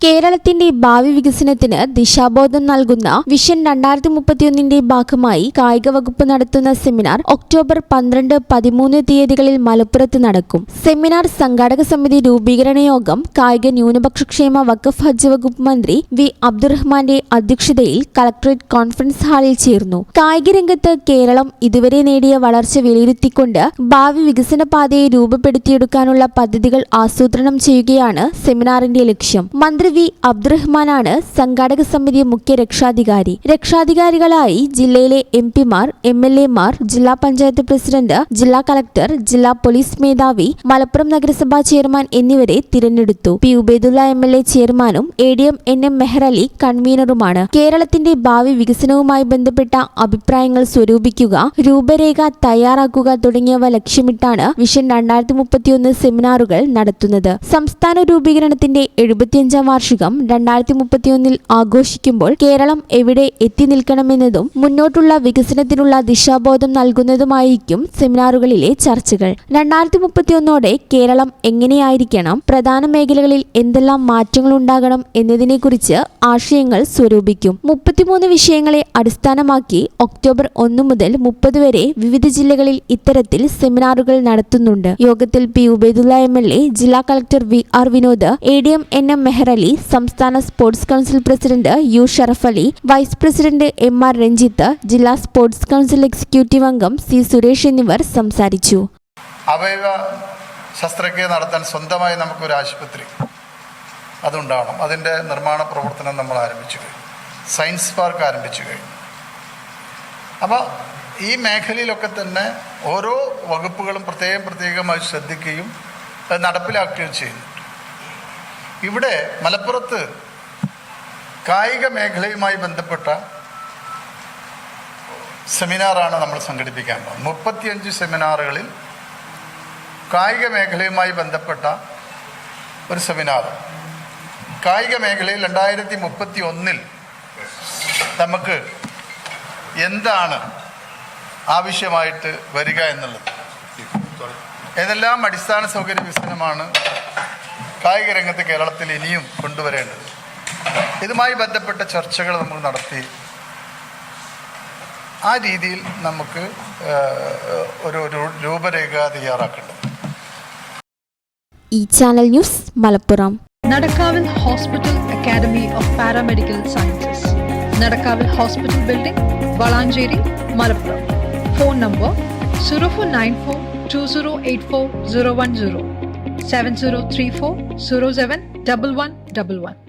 കേരളത്തിന്റെ ഭാവി വികസനത്തിന് ദിശാബോധം നൽകുന്ന വിഷൻ രണ്ടായിരത്തി മുപ്പത്തിയൊന്നിന്റെ ഭാഗമായി കായിക വകുപ്പ് നടത്തുന്ന സെമിനാർ ഒക്ടോബർ പന്ത്രണ്ട് പതിമൂന്ന് തീയതികളിൽ മലപ്പുറത്ത് നടക്കും. സെമിനാർ സംഘാടക സമിതി രൂപീകരണ യോഗം കായിക ന്യൂനപക്ഷക്ഷേമ വഖഫ് ഹജ്ജ് വകുപ്പ് മന്ത്രി വി അബ്ദുറഹ്മാന്റെ അധ്യക്ഷതയിൽ കളക്ടറേറ്റ് കോൺഫറൻസ് ഹാളിൽ ചേർന്നു. കായിക രംഗത്ത് കേരളം ഇതുവരെ നേടിയ വളർച്ച വിലയിരുത്തിക്കൊണ്ട് ഭാവി വികസന പാതയെ രൂപപ്പെടുത്തിയെടുക്കാനുള്ള പദ്ധതികൾ ആസൂത്രണം ചെയ്യുകയാണ് സെമിനാറിന്റെ ലക്ഷ്യം. മന്ത്രി വി അബ്ദുറഹ്മാനാണ് സംഘാടക സമിതി മുഖ്യ രക്ഷാധികാരി. രക്ഷാധികാരികളായി ജില്ലയിലെ എം പിമാർ എം എൽ എമാർ ജില്ലാ പഞ്ചായത്ത് പ്രസിഡന്റ് ജില്ലാ കളക്ടർ ജില്ലാ പോലീസ് മേധാവി മലപ്പുറം നഗരസഭാ ചെയർമാൻ എന്നിവരെ തിരഞ്ഞെടുത്തു. P. Ubaidullah M L A ചെയർമാനും A D M N M Mehrali കൺവീനറുമാണ്. കേരളത്തിന്റെ ഭാവി വികസനവുമായി ബന്ധപ്പെട്ട അഭിപ്രായങ്ങൾ സ്വരൂപിക്കുക രൂപരേഖ തയ്യാറാക്കുക തുടങ്ങിയവ ലക്ഷ്യമിട്ടാണ് വിഷൻ രണ്ടായിരത്തി മുപ്പത്തിയൊന്ന് സെമിനാറുകൾ നടത്തുന്നത്. സംസ്ഥാന രൂപീകരണത്തിന്റെ എഴുപത്തിയഞ്ചാം വാർഷികം രണ്ടായിരത്തി മുപ്പത്തിയൊന്നിൽ ആഘോഷിക്കുമ്പോൾ കേരളം എവിടെ എത്തി നിൽക്കണമെന്നതും മുന്നോട്ടുള്ള വികസനത്തിനുള്ള ദിശാബോധം നൽകുന്നതുമായിരിക്കും സെമിനാറുകളിലെ ചർച്ചകൾ. രണ്ടായിരത്തി മുപ്പത്തിയൊന്നോടെ കേരളം എങ്ങനെയായിരിക്കണം? പ്രധാന മേഖലകളിൽ എന്തെല്ലാം മാറ്റങ്ങൾ ഉണ്ടാകണം എന്നതിനെക്കുറിച്ച് ആശയങ്ങൾ സ്വരൂപിക്കും. മുപ്പത്തിമൂന്ന് വിഷയങ്ങളെ അടിസ്ഥാനമാക്കി ഒക്ടോബർ ഒന്ന് മുതൽ മുപ്പത് വരെ വിവിധ ജില്ലകളിൽ ഇത്തരത്തിൽ സെമിനാറുകൾ നടത്തുന്നുണ്ട്. യോഗത്തിൽ P Ubaidullah M L A ജില്ലാ collector V R Vinod A D M N M Mehrali സംസ്ഥാന sports council president U Sharaf Ali vice president M R Ranjith ജില്ലാ സ്പോർട്സ് കൗൺസിൽ എക്സിക്യൂട്ടീവ് അംഗം സി സുരേഷ് എന്നിവർ സംസാരിച്ചു. അവയവ ശസ്ത്രക്രിയ നടത്താൻ സ്വന്തമായി നമുക്കൊരു ആശുപത്രി അതുണ്ടാവണം. അതിന്റെ നിർമ്മാണ പ്രവർത്തനം നമ്മൾ ആരംഭിച്ചു കഴിഞ്ഞു. സയൻസ് പാർക്ക് ആരംഭിച്ചു കഴിഞ്ഞു. അപ്പോൾ ഈ മേഖലയിലൊക്കെ തന്നെ ഓരോ വകുപ്പുകളും പ്രത്യേകം പ്രത്യേകമായി ശ്രദ്ധിക്കുകയും നടപ്പിലാക്കുകയും ചെയ്യുന്നു. ഇവിടെ മലപ്പുറത്ത് കായിക മേഖലയുമായി ബന്ധപ്പെട്ട സെമിനാറാണ് നമ്മൾ സംഘടിപ്പിക്കാൻ പോകുന്നത്. മുപ്പത്തിയഞ്ച് സെമിനാറുകളിൽ കായിക മേഖലയുമായി ബന്ധപ്പെട്ട ഒരു സെമിനാർ. കായിക മേഖലയിൽ രണ്ടായിരത്തി മുപ്പത്തി ഒന്നിൽ നമുക്ക് എന്താണ് ആവശ്യമായിട്ട് വരിക എന്നുള്ളത്? ഏതെല്ലാം അടിസ്ഥാന സൗകര്യ വികസനമാണ് കായിക രംഗത്ത് കേരളത്തിൽ ഇനിയും കൊണ്ടുവരേണ്ടത്. ഇതുമായി ബന്ധപ്പെട്ട ചർച്ചകൾ നമ്മൾ നടത്തി. ആ രീതിയിൽ നമുക്ക് ഒരു രൂപരേഖ തയ്യാറാക്കേണ്ടത് ഈ channel news Malappuram. Nadakkavil hospital academy of paramedical sciences. Nadakkavil hospital building Valanchery Malappuram. Phone number zero four nine four two zero eight four zero one zero. 7034 07 1111.